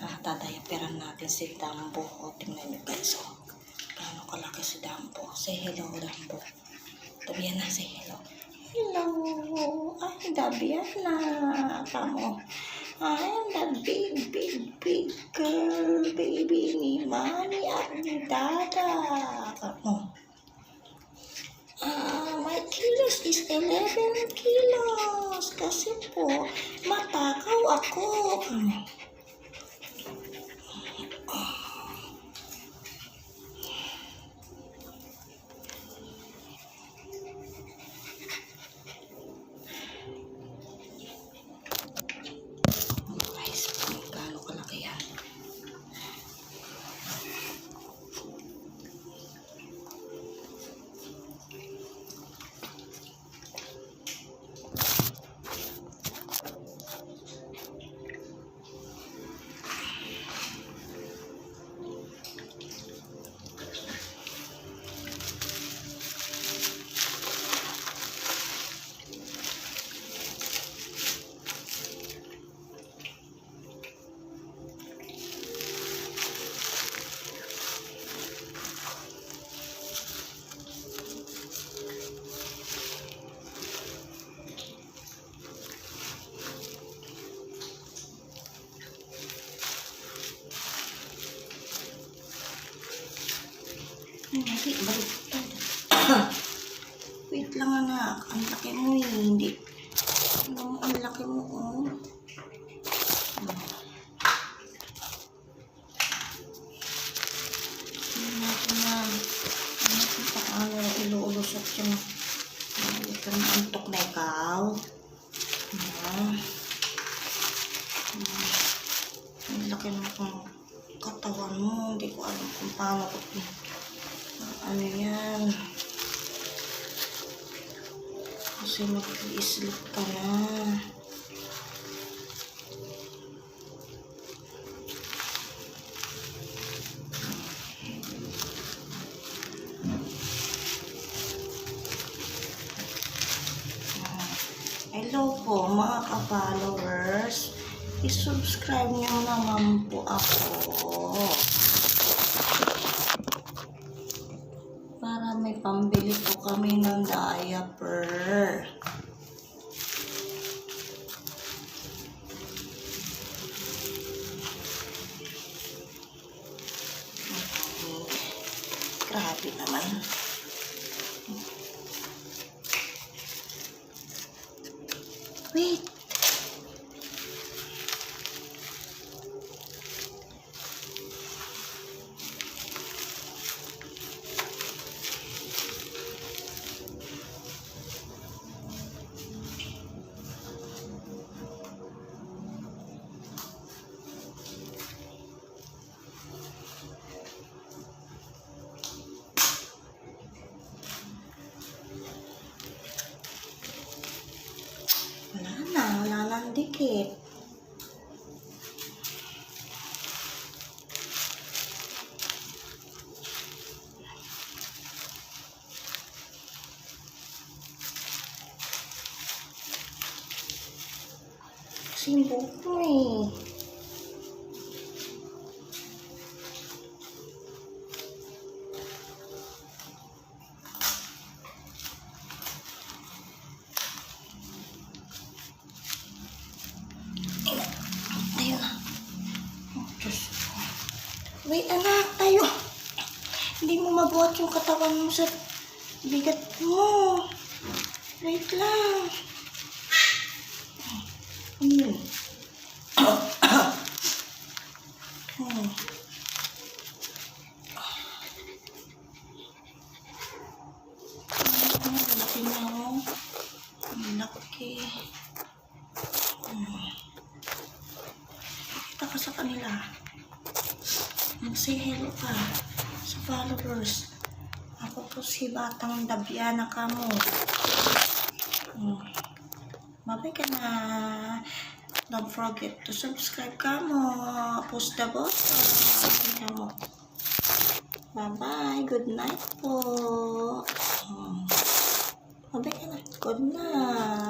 Ah, tatayapiran natin si Dambo. O, tingnan nyo guys. O, gaano kalaki si Dambo. Say hello, Dambo. Dabiana, say hello. Hello. Ay, Dabiana. Kamo. I am the big, big, big girl, baby ni Mami at ni Dada. Kamo. Ah, my kilos is 11 kilos. Kasi po, matakaw ako. Kamo. Hindi, baliktad. Wait lang anak. Ang laki mo eh. Hindi. Ano, ang laki mo oh. Hindi natin na. Ano natin paano iluulusot yung hindi ka na antok na ikaw. Ah. Ah. Ang laki ng kung katawan mo. Hindi ko alam kung paano ko ano yan. Kasi mag-i-sleep ka na. Hello po mga ka-followers. I-subscribe nyo naman po ako. May pambili po kami ng diaper. Grabe naman. Wait. Wala nang dikit. Kasi yung buhok mo eh. Wait, anak, tayo. Hindi mo mabuhat yung katawan mo sa bigat mo. Wait lang. Ano yun? Hmm. Ang laki na oh. Ang laki. Hmm. Kita ka sa kanila. Mag-say hello ka sa followers. Ako po si Batang Dabiana Kamo. Hmm. Babay ka na. Don't forget to subscribe kamo. Push the button. Bye-bye. Good night po. Hmm. Babay ka na. Good night.